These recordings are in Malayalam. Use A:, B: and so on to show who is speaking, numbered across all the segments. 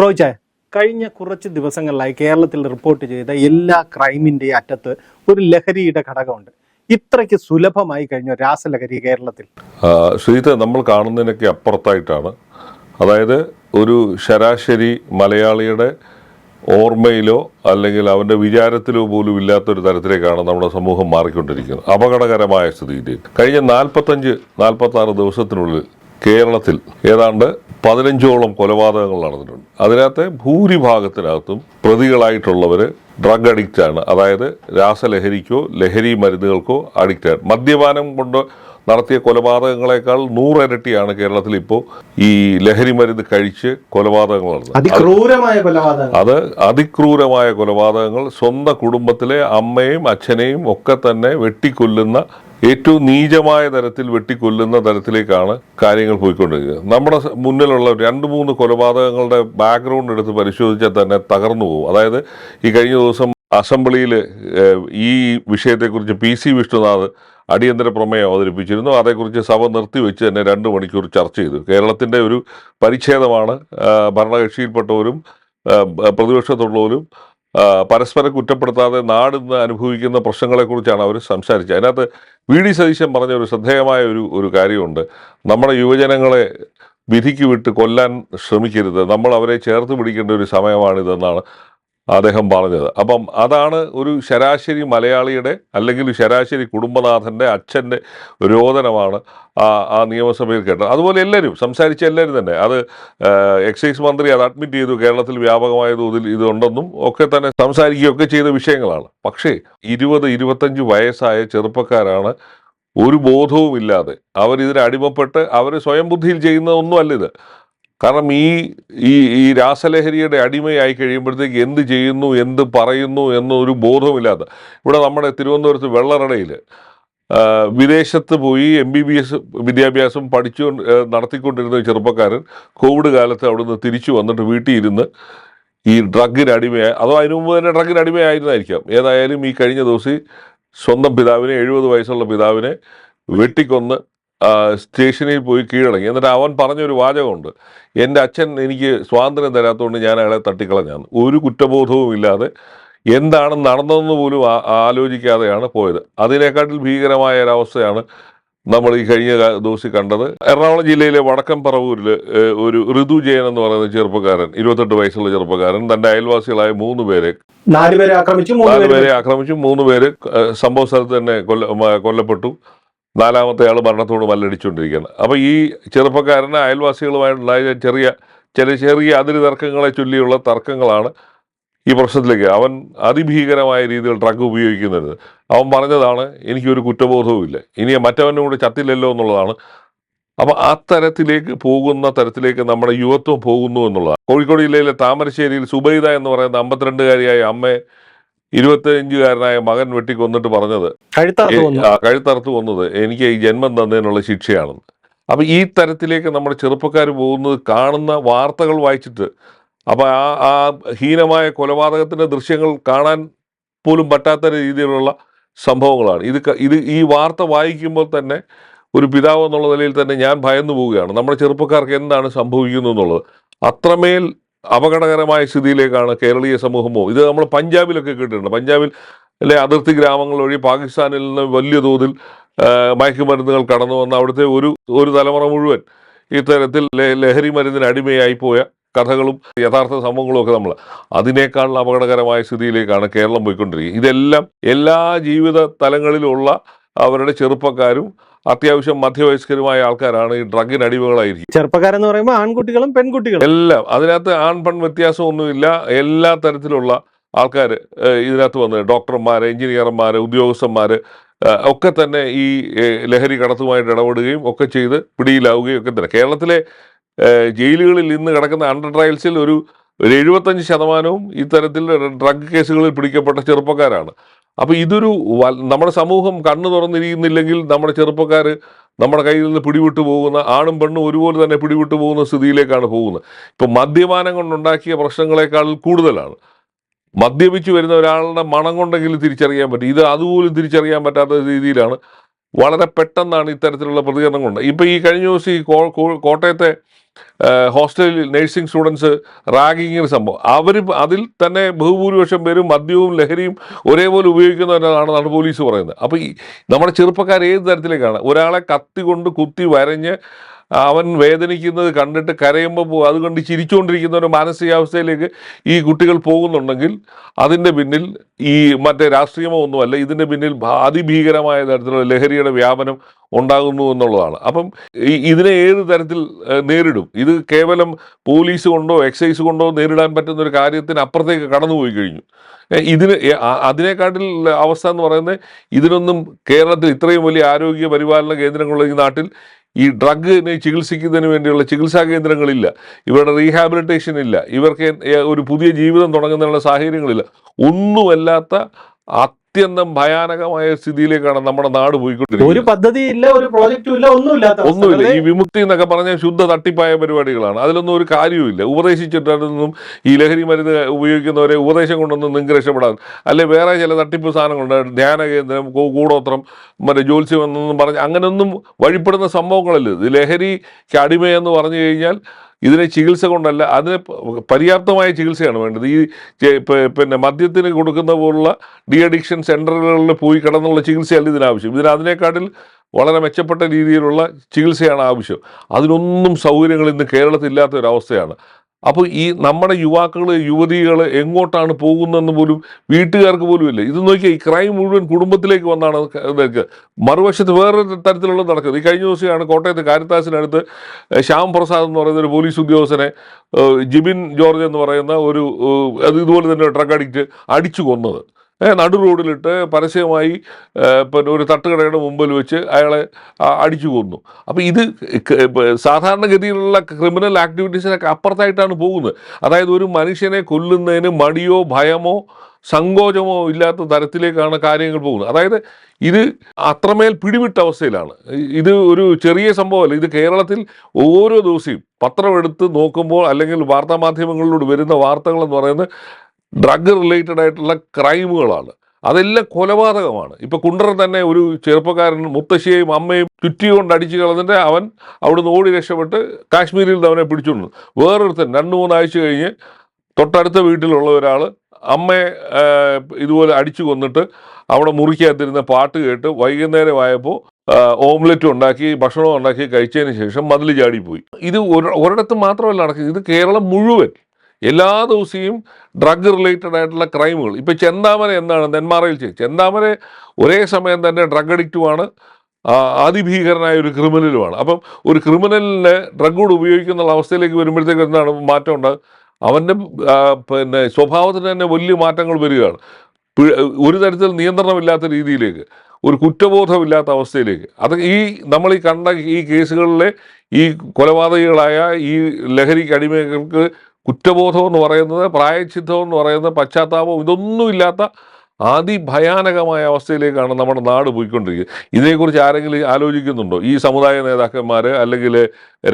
A: റോയ്ച്ച കഴിഞ്ഞ കുറച്ച് ദിവസങ്ങളിലായി കേരളത്തിൽ റിപ്പോർട്ട് ചെയ്ത എല്ലാ ക്രൈമിന്റെ അറ്റത്ത് ഒരു ലഹരിയുടെ ഘടകമുണ്ട്. ഇത്രയ്ക്ക് സുലഭമായി കഴിഞ്ഞ രാസലഹരി കേരളത്തിൽ.
B: ശ്രീത നമ്മൾ കാണുന്നതിനൊക്കെ അപ്പുറത്തായിട്ടാണ്. അതായത് ഒരു ശരാശരി മലയാളിയുടെ ഓർമ്മയിലോ അല്ലെങ്കിൽ അവന്റെ വിചാരത്തിലോ പോലും ഇല്ലാത്തൊരു തരത്തിലേക്കാണ് നമ്മുടെ സമൂഹം മാറിക്കൊണ്ടിരിക്കുന്നത്. അപകടകരമായ സ്ഥിതിയിലേക്ക്. കഴിഞ്ഞ നാൽപ്പത്തഞ്ച് നാൽപ്പത്തി ആറ് ദിവസത്തിനുള്ളിൽ കേരളത്തിൽ ഏതാണ്ട് പതിനഞ്ചോളം കൊലപാതകങ്ങൾ നടന്നിട്ടുണ്ട്. അതിനകത്തെ ഭൂരിഭാഗത്തിനകത്തും പ്രതികളായിട്ടുള്ളവർ ഡ്രഗ് അഡിക്റ്റ് ആണ്. അതായത് രാസലഹരിക്കോ ലഹരി മരുന്നുകൾക്കോ അഡിക്റ്റ് ആണ്. മദ്യപാനം കൊണ്ട് നടത്തിയ കൊലപാതകങ്ങളെക്കാൾ നൂറിരട്ടിയാണ് കേരളത്തിൽ ഇപ്പോൾ ഈ ലഹരി മരുന്ന് കഴിച്ച് കൊലപാതകങ്ങൾ നടന്നത്.
A: അതിക്രൂരമായ കൊലപാതകം
B: അത് അതിക്രൂരമായ കൊലപാതകങ്ങൾ സ്വന്തം കുടുംബത്തിലെ അമ്മയും അച്ഛനെയും ഒക്കെ തന്നെ വെട്ടിക്കൊല്ലുന്ന ഏറ്റവും നീചമായ തരത്തിൽ വെട്ടിക്കൊല്ലുന്ന തരത്തിലേക്കാണ് കാര്യങ്ങൾ പോയിക്കൊണ്ടിരിക്കുന്നത് നമ്മുടെ മുന്നിലുള്ള രണ്ട് മൂന്ന് കൊലപാതകങ്ങളുടെ ബാക്ക്ഗ്രൗണ്ട് എടുത്ത് പരിശോധിച്ചാൽ തന്നെ തകർന്നു പോകും. അതായത് ഈ കഴിഞ്ഞ ദിവസം അസംബ്ലിയിൽ ഈ വിഷയത്തെക്കുറിച്ച് പി സി വിഷ്ണുനാഥ് അടിയന്തര പ്രമേയം അവതരിപ്പിച്ചിരുന്നു. അതേക്കുറിച്ച് സഭ നിർത്തിവെച്ച് തന്നെ രണ്ട് മണിക്കൂർ ചർച്ച ചെയ്തു. കേരളത്തിന്റെ ഒരു പരിച്ഛേദമാണ് ഭരണകക്ഷിയിൽപ്പെട്ടവരും പ്രതിപക്ഷത്തുള്ളവരും പരസ്പരം കുറ്റപ്പെടുത്താതെ നാട് ഇന്ന് അനുഭവിക്കുന്ന പ്രശ്നങ്ങളെക്കുറിച്ചാണ് അവർ സംസാരിച്ചത്. അതിനകത്ത് വി. ഡി. സതീശൻ പറഞ്ഞ ഒരു ശ്രദ്ധേയമായ ഒരു ഒരു കാര്യമുണ്ട്. നമ്മുടെ യുവജനങ്ങളെ വിധിക്ക് വിട്ട് കൊല്ലാൻ ശ്രമിക്കരുത്. നമ്മൾ അവരെ ചേർത്ത് പിടിക്കേണ്ട ഒരു സമയമാണിതെന്നാണ് അദ്ദേഹം പറഞ്ഞത്. അപ്പം അതാണ് ഒരു ശരാശരി മലയാളിയുടെ അല്ലെങ്കിൽ ശരാശരി കുടുംബനാഥന്റെ അച്ഛന്റെ രോദനമാണ് ആ നിയമസഭയിൽ കേട്ടത്. അതുപോലെ എല്ലാവരും സംസാരിച്ച എല്ലാവരും തന്നെ. അത് എക്സൈസ് മന്ത്രി അത് അഡ്മിറ്റ് ചെയ്തു. കേരളത്തിൽ വ്യാപകമായ തോതിൽ ഇതുണ്ടെന്നും ഒക്കെ തന്നെ സംസാരിക്കുകയൊക്കെ ചെയ്ത വിഷയങ്ങളാണ്. പക്ഷേ ഇരുപത് ഇരുപത്തഞ്ച് വയസ്സായ ചെറുപ്പക്കാരാണ് ഒരു ബോധവും ഇല്ലാതെ അടിമപ്പെട്ട് അവർ സ്വയം ബുദ്ധിയിൽ ചെയ്യുന്നതൊന്നുമല്ല ഇത്. കാരണം ഈ ഈ ഈ രാസലഹരിയുടെ അടിമയായി കഴിയുമ്പോഴത്തേക്ക് എന്ത് ചെയ്യുന്നു എന്ത് പറയുന്നു എന്നൊരു ബോധവുമില്ലാതെ. ഇവിടെ നമ്മുടെ തിരുവനന്തപുരത്ത് വെള്ളറടയിൽ വിദേശത്ത് പോയി എം ബി ബി എസ് വിദ്യാഭ്യാസം പഠിച്ചു നടത്തിക്കൊണ്ടിരുന്ന ചെറുപ്പക്കാരൻ കോവിഡ് കാലത്ത് അവിടുന്ന് തിരിച്ചു വന്നിട്ട് വീട്ടിൽ ഇരുന്ന് ഈ ഡ്രഗിന് അടിമയായി അതോ അതിനു മുമ്പ് തന്നെ ഡ്രഗിന് അടിമയായിരുന്നായിരിക്കാം. ഏതായാലും ഈ കഴിഞ്ഞ ദിവസം സ്വന്തം പിതാവിനെ എഴുപത് വയസ്സുള്ള പിതാവിനെ വെട്ടിക്കൊന്ന് സ്റ്റേഷനിൽ പോയി കീഴടങ്ങി. എന്നിട്ട് അവൻ പറഞ്ഞൊരു വാചകമുണ്ട്. എന്റെ അച്ഛൻ എനിക്ക് സ്വാതന്ത്ര്യം തരാത്തതുകൊണ്ട് ഞാൻ അയാളെ തട്ടിക്കളഞ്ഞാന്ന് ഒരു കുറ്റബോധവും ഇല്ലാതെ എന്താണ് നടന്നതെന്ന് പോലും ആലോചിക്കാതെയാണ് പോയത്. അതിനേക്കാട്ടിൽ ഭീകരമായ ഒരവസ്ഥയാണ് നമ്മൾ ഈ കഴിഞ്ഞ ദിവസം കണ്ടത്. എറണാകുളം ജില്ലയിലെ വടക്കം പറവൂരിൽ ഒരു ഋതു ജയൻ എന്ന് പറയുന്ന ചെറുപ്പക്കാരൻ ഇരുപത്തെട്ട് വയസ്സുള്ള ചെറുപ്പക്കാരൻ തന്റെ അയൽവാസികളായ മൂന്ന് പേരെ
A: നാലുപേരെ ആക്രമിച്ചു നാലുപേരെ
B: നാല്
A: പേര്
B: പേരെ ആക്രമിച്ചു മൂന്ന് പേര് സംഭവ സ്ഥലത്ത് തന്നെ കൊല്ല കൊല്ലപ്പെട്ടു. നാലാമത്തെ ആൾ മരണത്തോട് മല്ലടിച്ചുകൊണ്ടിരിക്കുകയാണ്. അപ്പോൾ ഈ ചെറുപ്പക്കാരന് അയൽവാസികളുമായിട്ടുണ്ടായ ചെറിയ ചില ചെറിയ അതിര് തർക്കങ്ങളെ ചൊല്ലിയുള്ള തർക്കങ്ങളാണ് ഈ പ്രശ്നത്തിലേക്ക്. അവൻ അതിഭീകരമായ രീതിയിൽ ഡ്രഗ് ഉപയോഗിക്കുന്നത്. അവൻ പറഞ്ഞതാണ് എനിക്കൊരു കുറ്റബോധവും ഇല്ല ഇനി മറ്റവനും കൂടെ ചത്തില്ലല്ലോ എന്നുള്ളതാണ്. അപ്പം ആ തരത്തിലേക്ക് പോകുന്ന തരത്തിലേക്ക് നമ്മുടെ യുവത്വം പോകുന്നു എന്നുള്ളതാണ്. കോഴിക്കോട് ജില്ലയിലെ താമരശ്ശേരിയിൽ സുബൈദ എന്ന് പറയുന്ന അമ്പത്തിരണ്ടുകാരിയായ അമ്മയെ ഇരുപത്തിയഞ്ചുകാരനായ മകൻ വെട്ടിക്കൊന്നിട്ട് പറഞ്ഞത്
A: കഴുത്തറത്ത്
B: വന്നത് എനിക്ക് ഈ ജന്മം തന്നതിനുള്ള ശിക്ഷയാണെന്ന്. അപ്പം ഈ തരത്തിലേക്ക് നമ്മുടെ ചെറുപ്പക്കാർ പോകുന്നത് കാണുന്ന വാർത്തകൾ വായിച്ചിട്ട് അപ്പം ആ ആ ഹീനമായ കൊലപാതകത്തിന്റെ ദൃശ്യങ്ങൾ കാണാൻ പോലും പറ്റാത്ത രീതിയിലുള്ള സംഭവങ്ങളാണ്. ഇത് ഇത് ഈ വാർത്ത വായിക്കുമ്പോൾ തന്നെ ഒരു പിതാവ് എന്നുള്ള നിലയിൽ തന്നെ ഞാൻ ഭയന്നു പോവുകയാണ്. നമ്മുടെ ചെറുപ്പക്കാർക്ക് എന്താണ് സംഭവിക്കുന്നത് എന്നുള്ളത് അത്രമേൽ അപകടകരമായ സ്ഥിതിയിലേക്കാണ് കേരളീയ സമൂഹമോ ഇത് നമ്മൾ പഞ്ചാബിലൊക്കെ കേട്ടിട്ടുണ്ട്. പഞ്ചാബിൽ അല്ലെ അതിർത്തി ഗ്രാമങ്ങൾ വഴി പാകിസ്ഥാനിൽ നിന്ന് വലിയ തോതിൽ മയക്കുമരുന്നുകൾ കടന്നു വന്ന അവിടുത്തെ ഒരു ഒരു തലമുറ മുഴുവൻ ഇത്തരത്തിൽ ലഹരി മരുന്നിന് അടിമയായി പോയ കഥകളും യഥാർത്ഥ സംഭവങ്ങളും ഒക്കെ നമ്മൾ അതിനേക്കാൾ അപകടകരമായ സ്ഥിതിയിലേക്കാണ് കേരളം പോയിക്കൊണ്ടിരിക്കുന്നത്. ഇതെല്ലാം എല്ലാ ജീവിത തലങ്ങളിലുള്ള അവരുടെ ചെറുപ്പക്കാരും അത്യാവശ്യം മധ്യവയസ്കരുമായ ആൾക്കാരാണ് ഈ ഡ്രഗിന് അടിമകളായിരിക്കും.
A: ചെറുപ്പക്കാരെന്ന് പറയുമ്പോൾ ആൺകുട്ടികളും പെൺകുട്ടികളും.
B: എല്ലാം. അതിനകത്ത് ആൺ പെൺ വ്യത്യാസമൊന്നുമില്ല. എല്ലാ തരത്തിലുള്ള ആൾക്കാർ ഇതിനകത്ത് വന്ന് ഡോക്ടർമാർ എഞ്ചിനീയർമാർ ഉദ്യോഗസ്ഥന്മാർ ഒക്കെ തന്നെ ഈ ലഹരി കടത്തുമായിട്ട് ഇടപെടുകയും ഒക്കെ ചെയ്ത് പിടിയിലാവുകയും ഒക്കെ തന്നെ. കേരളത്തിലെ ജയിലുകളിൽ ഇന്ന് കിടക്കുന്ന അണ്ടർ ട്രയൽസിൽ ഒരു ഒരു എഴുപത്തഞ്ച് ശതമാനവും ഇത്തരത്തിൽ ഡ്രഗ് കേസുകളിൽ പിടിക്കപ്പെട്ട ചെറുപ്പക്കാരാണ്. അപ്പോൾ ഇതൊരു നമ്മുടെ സമൂഹം കണ്ണു തുറന്നിരിക്കുന്നില്ലെങ്കിൽ നമ്മുടെ ചെറുപ്പക്കാർ നമ്മുടെ കയ്യിൽ നിന്ന് പിടിവിട്ടു പോകുന്ന ആണും പെണ്ണും ഒരുപോലെ തന്നെ പിടിവിട്ടു പോകുന്ന സ്ഥിതിയിലേക്കാണ് പോകുന്നത്. ഇപ്പം മദ്യപാനം കൊണ്ടുണ്ടാക്കിയ പ്രശ്നങ്ങളെക്കാൾ കൂടുതലാണ്. മദ്യപിച്ച് വരുന്ന ഒരാളുടെ മണം കൊണ്ടെങ്കിലും തിരിച്ചറിയാൻ പറ്റും. ഇത് അതുപോലും തിരിച്ചറിയാൻ പറ്റാത്ത രീതിയിലാണ് വളരെ പെട്ടെന്നാണ് ഇത്തരത്തിലുള്ള പ്രതികരണം കൊണ്ട് ഇപ്പം ഈ കഴിഞ്ഞ ദിവസം ഈ കോട്ടയത്തെ ഹോസ്റ്റലിൽ നഴ്സിംഗ് സ്റ്റുഡൻസ് റാഗിങ്ങിന് സംഭവം. അവർ അതിൽ തന്നെ ബഹുഭൂരിപക്ഷം പേരും മദ്യവും ലഹരിയും ഒരേപോലെ ഉപയോഗിക്കുന്നവരാണെന്നാണ് പോലീസ് പറയുന്നത്. അപ്പോൾ ഈ നമ്മുടെ ചെറുപ്പക്കാർ ഏത് തരത്തിലേക്കാണ്? ഒരാളെ കത്തി കൊണ്ട് കുത്തി വരഞ്ഞ് അവൻ വേദനിക്കുന്നത് കണ്ടിട്ട് കരയുമ്പോൾ പോകും അതുകൊണ്ട് ചിരിച്ചുകൊണ്ടിരിക്കുന്ന ഒരു മാനസികാവസ്ഥയിലേക്ക് ഈ കുട്ടികൾ പോകുന്നുണ്ടെങ്കിൽ അതിന്റെ പിന്നിൽ ഈ മറ്റേ രാഷ്ട്രീയമോ ഒന്നുമല്ല ഇതിന്റെ പിന്നിൽ അതിഭീകരമായ തരത്തിലുള്ള ലഹരിയുടെ വ്യാപനം ഉണ്ടാകുന്നു എന്നുള്ളതാണ്. അപ്പം ഇതിനെ ഏത് തരത്തിൽ നേരിടും? ഇത് കേവലം പോലീസ് കൊണ്ടോ എക്സൈസ് കൊണ്ടോ നേരിടാൻ പറ്റുന്ന ഒരു കാര്യത്തിന് അപ്പുറത്തേക്ക് കടന്നുപോയി കഴിഞ്ഞു. ഇതിന് അതിനേക്കാട്ടിൽ അവസ്ഥ എന്ന് പറയുന്നത് ഇതിനൊന്നും കേരളത്തിൽ ഇത്രയും വലിയ ആരോഗ്യ പരിപാലന കേന്ദ്രങ്ങളുള്ള ഈ നാട്ടിൽ ഈ ഡ്രഗിനെ ചികിത്സിക്കുന്നതിന് വേണ്ടിയുള്ള ചികിത്സാ കേന്ദ്രങ്ങളില്ല. ഇവരുടെ റീഹാബിലിറ്റേഷൻ ഇല്ല. ഇവർക്ക് ഒരു പുതിയ ജീവിതം തുടങ്ങുന്നതിനുള്ള സാഹചര്യങ്ങളില്ല. ഒന്നുമല്ലാത്ത അത്യന്തം ഭയാനകമായ സ്ഥിതിയിലേക്കാണ് നമ്മുടെ നാട് പോയിക്കൊണ്ടിരിക്കുന്നത്.
A: ഒരു പദ്ധതി ഇല്ല ഒരു പ്രോജക്റ്റും ഇല്ല ഒന്നുമില്ലാത്ത അവസ്ഥ.
B: ഒന്നുമില്ല. ഈ വിമുക്തി എന്നൊക്കെ പറഞ്ഞാൽ ശുദ്ധ തട്ടിപ്പായ പരിപാടികളാണ്. അതിലൊന്നും ഒരു കാര്യവുമില്ല. ഉപദേശിച്ചിട്ടൊന്നും ഈ ലഹരി മരുന്ന് ഉപയോഗിക്കുന്നവരെ ഉപദേശം കൊണ്ടൊന്നും നിങ്ങൾക്ക് രക്ഷപ്പെടാൻ. അല്ലെ വേറെ ചില തട്ടിപ്പ് സാധനങ്ങളുണ്ട്. ധ്യാന കേന്ദ്രം കൂടോത്രം മറ്റേ ജ്യോത്സ്യം എന്നൊന്നും പറഞ്ഞ് അങ്ങനെയൊന്നും വഴിപ്പെടുന്ന സംഭവങ്ങളല്ല ഇത്. ലഹരിക്ക് അടിമയെന്ന് പറഞ്ഞു കഴിഞ്ഞാൽ ഇതിനെ ചികിത്സ കൊണ്ടല്ല അതിന് പര്യാപ്തമായ ചികിത്സയാണ് വേണ്ടത്. ഈ പിന്നെ മദ്യത്തിന് കൊടുക്കുന്ന പോലുള്ള ഡി അഡിക്ഷൻ സെന്ററുകളിൽ പോയി കിടന്നുള്ള ചികിത്സയല്ല ഇതിനാവശ്യം. ഇതിന് അതിനേക്കാട്ടിൽ വളരെ മെച്ചപ്പെട്ട രീതിയിലുള്ള ചികിത്സയാണ് ആവശ്യം. അതിനൊന്നും സൗകര്യങ്ങൾ ഇന്ന് കേരളത്തിൽ ഇല്ലാത്ത ഒരു അവസ്ഥയാണ് അപ്പോൾ ഈ നമ്മുടെ യുവാക്കൾ യുവതികൾ എങ്ങോട്ടാണ് പോകുന്നതെന്ന് പോലും വീട്ടുകാർക്ക് പോലും ഇല്ല. ഇത് നോക്കിയാൽ ഈ ക്രൈം മുഴുവൻ കുടുംബത്തിലേക്ക് വന്നാണ് ഇതൊക്കെ മറുവശത്ത് വേറൊരു തരത്തിലുള്ള നടക്കുന്നത് ഈ കഴിഞ്ഞ ദിവസമാണ് കോട്ടയത്ത് കാരിത്താസിനടുത്ത് ശ്യാം പ്രസാദ് എന്ന് പറയുന്ന ഒരു പോലീസ് ഉദ്യോഗസ്ഥനെ ജിബിൻ ജോർജ് എന്ന് പറയുന്ന ഒരു അത് ഇതുപോലെ തന്നെ ഡ്രഗ് അഡിക്റ്റ് അടിച്ചു കൊന്നത്. നടു റോഡിലിട്ട് പരസ്യമായി പിന്നെ ഒരു തട്ടുകടയുടെ മുമ്പിൽ വെച്ച് അയാളെ അടിച്ചു കൊന്നു. അപ്പോൾ ഇത് സാധാരണഗതിയിലുള്ള ക്രിമിനൽ ആക്ടിവിറ്റീസിനൊക്കെ അപ്പുറത്തായിട്ടാണ് പോകുന്നത്. അതായത് ഒരു മനുഷ്യനെ കൊല്ലുന്നതിന് മടിയോ ഭയമോ സങ്കോചമോ ഇല്ലാത്ത തരത്തിലേക്കാണ് കാര്യങ്ങൾ പോകുന്നത്. അതായത് ഇത് അത്രമേൽ പിടിവിട്ട അവസ്ഥയിലാണ്. ഇത് ഒരു ചെറിയ സംഭവമല്ല. ഇത് കേരളത്തിൽ ഓരോ ദിവസവും പത്രമെടുത്ത് നോക്കുമ്പോൾ അല്ലെങ്കിൽ വാർത്താമാധ്യമങ്ങളിലൂടെ വരുന്ന വാർത്തകളെന്ന് പറയുന്നത് ഡ്രഗ് റിലേറ്റഡ് ആയിട്ടുള്ള ക്രൈമുകളാണ്. അതെല്ലാം കൊലപാതകമാണ്. ഇപ്പൊ കുണ്ടറ തന്നെ ഒരു ചെറുപ്പക്കാരൻ മുത്തശ്ശിയെയും അമ്മയും ചുറ്റികൊണ്ട് അടിച്ചു കളഞ്ഞിട്ട് അവൻ അവിടുന്ന് ഓടി രക്ഷപ്പെട്ട് കാശ്മീരിൽ നിന്ന് അവനെ പിടിച്ചുകൊണ്ട് വേറൊരുത്തൻ രണ്ട് മൂന്നാഴ്ച കഴിഞ്ഞ് തൊട്ടടുത്ത വീട്ടിലുള്ള ഒരാൾ അമ്മയെ ഇതുപോലെ അടിച്ചു കൊന്നിട്ട് അവിടെ മുറിക്കകത്തിരുന്ന പാട്ട് കേട്ട് വൈകുന്നേരമായപ്പോൾ ഓംലെറ്റ് ഉണ്ടാക്കി ഭക്ഷണം ഉണ്ടാക്കി കഴിച്ചതിന് ശേഷം മതിൽ ചാടിപ്പോയി. ഇത് ഒരു- ഒരിടത്ത് മാത്രമല്ല നടക്കുന്നത്. ഇത് കേരളം മുഴുവൻ എല്ലാ ദിവസവും ഡ്രഗ് റിലേറ്റഡ് ആയിട്ടുള്ള ക്രൈമുകൾ ഇപ്പം ചെന്താമര എന്താണ്? നെന്മാറയിൽ ചെയ്ത് ചെന്താമര ഒരേ സമയം തന്നെ ഡ്രഗ് അഡിക്റ്റുമാണ് അതിഭീകരനായ ഒരു ക്രിമിനലുമാണ്. അപ്പം ഒരു ക്രിമിനലിനെ ഡ്രഗ് കൂടെ ഉപയോഗിക്കുന്ന അവസ്ഥയിലേക്ക് വരുമ്പോഴത്തേക്ക് എന്താണ് മാറ്റം ഉണ്ടാകും അവന്റെ പിന്നെ സ്വഭാവത്തിന് തന്നെ വലിയ മാറ്റങ്ങൾ വരികയാണ്. ഒരു തരത്തിൽ നിയന്ത്രണമില്ലാത്ത രീതിയിലേക്ക് ഒരു കുറ്റബോധമില്ലാത്ത അവസ്ഥയിലേക്ക്. അത് ഈ നമ്മൾ ഈ കണ്ട ഈ കേസുകളിലെ ഈ കൊലപാതകികളായ ഈ ലഹരിക്ക് അടിമകൾക്ക് കുറ്റബോധം എന്ന് പറയുന്നത് പ്രായച്ചിത്തം എന്ന് പറയുന്നത് പശ്ചാത്താപം ഇതൊന്നുമില്ലാത്ത അതിഭയാനകമായ അവസ്ഥയിലേക്കാണ് നമ്മുടെ നാട് പോയിക്കൊണ്ടിരിക്കുന്നത്. ഇതിനെക്കുറിച്ച് ആരെങ്കിലും ആലോചിക്കുന്നുണ്ടോ? ഈ സമുദായ നേതാക്കന്മാർ അല്ലെങ്കിൽ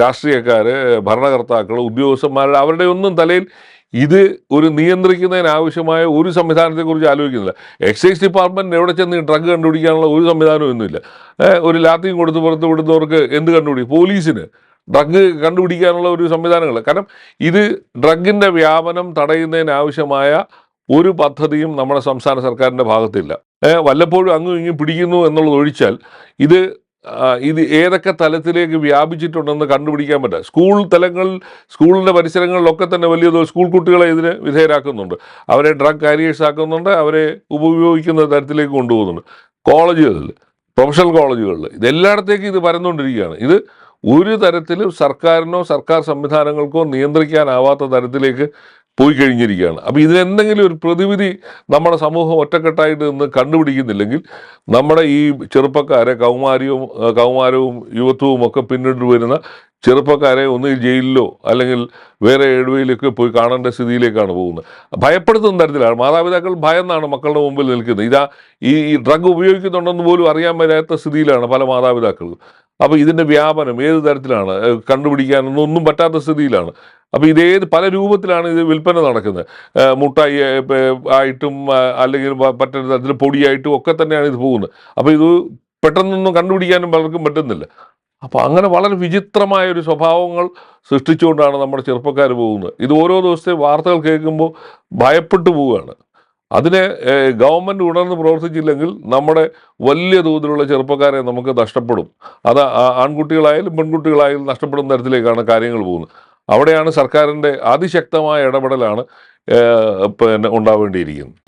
B: രാഷ്ട്രീയക്കാർ ഭരണകർത്താക്കൾ ഉദ്യോഗസ്ഥന്മാരുടെ അവരുടെ ഒന്നും തലയിൽ ഇത് ഒരു നിയന്ത്രിക്കുന്നതിനാവശ്യമായ ഒരു സംവിധാനത്തെക്കുറിച്ച് ആലോചിക്കുന്നില്ല. എക്സൈസ് ഡിപ്പാർട്ട്മെന്റ് എവിടെ ചെന്ന് ഡ്രഗ് കണ്ടുപിടിക്കാനുള്ള ഒരു സംവിധാനവും ഒന്നുമില്ല ഒരു ലാത്തിയും കൊടുത്ത് പുറത്ത് വിടുന്നവർക്ക് എന്ത് കണ്ടുപിടിക്കും? പോലീസിന്. ഡ്രഗ് കണ്ടുപിടിക്കാനുള്ള ഒരു സംവിധാനങ്ങൾ. കാരണം ഇത് ഡ്രഗിന്റെ വ്യാപനം തടയുന്നതിന് ആവശ്യമായ ഒരു പദ്ധതിയും നമ്മുടെ സംസ്ഥാന സർക്കാരിന്റെ ഭാഗത്തില്ല. വല്ലപ്പോഴും അങ്ങും ഇങ്ങും പിടിക്കുന്നു എന്നുള്ളത് ഒഴിച്ചാൽ ഇത് ഇത് ഏതൊക്കെ തലത്തിലേക്ക് വ്യാപിച്ചിട്ടുണ്ടെന്ന് കണ്ടുപിടിക്കാൻ പറ്റുക സ്കൂൾ തലങ്ങളിൽ സ്കൂളിന്റെ പരിസരങ്ങളിലൊക്കെ തന്നെ വലിയ സ്കൂൾ കുട്ടികളെ ഇതിന് വിധേയരാക്കുന്നുണ്ട്. അവരെ ഡ്രഗ് കാരിയേഴ്സ് ആക്കുന്നുണ്ട് അവരെ ഉപയോഗിക്കുന്ന തരത്തിലേക്ക് കൊണ്ടുപോകുന്നുണ്ട്. കോളേജുകളിൽ പ്രൊഫഷണൽ കോളേജുകളിൽ ഇതെല്ലായിടത്തേക്കും ഇത് പരന്നുകൊണ്ടിരിക്കുകയാണ്. ഇത് ഒരു തരത്തിലും സർക്കാരിനോ സർക്കാർ സംവിധാനങ്ങൾക്കോ നിയന്ത്രിക്കാനാവാത്ത തരത്തിലേക്ക് പോയി കഴിഞ്ഞിരിക്കുകയാണ്. അപ്പോൾ ഇതിനെന്തെങ്കിലും ഒരു പ്രതിവിധി നമ്മുടെ സമൂഹം ഒറ്റക്കെട്ടായിട്ട് നിന്ന് കണ്ടുപിടിക്കുന്നില്ലെങ്കിൽ നമ്മുടെ ഈ ചെറുപ്പക്കാരെ കൗമാരിയും കൗമാരവും യുവത്വവും ഒക്കെ പിന്നിട്ട് വരുന്ന ചെറുപ്പക്കാരെ ഒന്നുകിൽ ജയിലിലോ അല്ലെങ്കിൽ വേറെ എഴുവയിലൊക്കെ പോയി കാണേണ്ട സ്ഥിതിയിലേക്കാണ് പോകുന്നത്. ഭയപ്പെടുത്തുന്ന തരത്തിലാണ്. മാതാപിതാക്കൾ ഭയന്നാണ് മക്കളുടെ മുമ്പിൽ നിൽക്കുന്നത്. ഇതാ ഈ ഡ്രഗ് ഉപയോഗിക്കുന്നുണ്ടെന്ന് പോലും അറിയാൻ വരാത്ത സ്ഥിതിയിലാണ് പല മാതാപിതാക്കളും. അപ്പോൾ ഇതിന്റെ വ്യാപനം ഏത് തരത്തിലാണ്? കണ്ടുപിടിക്കാനൊന്നും ഒന്നും പറ്റാത്ത സ്ഥിതിയിലാണ്. അപ്പോൾ ഇതേത് പല രൂപത്തിലാണ് ഇത് വിൽപ്പന നടക്കുന്നത്? മുട്ടായി ആയിട്ടും അല്ലെങ്കിൽ പറ്റുന്ന തരത്തിൽ പൊടിയായിട്ടും ഒക്കെ തന്നെയാണ് ഇത് പോകുന്നത്. അപ്പോൾ ഇത് പെട്ടെന്നൊന്നും കണ്ടുപിടിക്കാനും പലർക്കും പറ്റുന്നില്ല. അപ്പോൾ അങ്ങനെ വളരെ വിചിത്രമായ ഒരു സ്വഭാവങ്ങൾ സൃഷ്ടിച്ചുകൊണ്ടാണ് നമ്മുടെ ചെറുപ്പക്കാർ പോകുന്നത്. ഇത് ഓരോ ദിവസത്തെ വാർത്തകൾ കേൾക്കുമ്പോൾ ഭയപ്പെട്ടു പോവുകയാണ്. അതിനെ ഗവൺമെന്റ് ഉണർന്ന് പ്രവർത്തിച്ചില്ലെങ്കിൽ നമ്മുടെ വലിയ തോതിലുള്ള ചെറുപ്പക്കാരെ നമുക്ക് നഷ്ടപ്പെടും. അത് ആൺകുട്ടികളായാലും പെൺകുട്ടികളായാലും നഷ്ടപ്പെടുന്ന തരത്തിലേക്കാണ് കാര്യങ്ങൾ പോകുന്നത്. അവിടെയാണ് സർക്കാരിന്റെ അതിശക്തമായ ഇടപെടലാണ് പിന്നെ ഉണ്ടാവേണ്ടിയിരിക്കുന്നത്.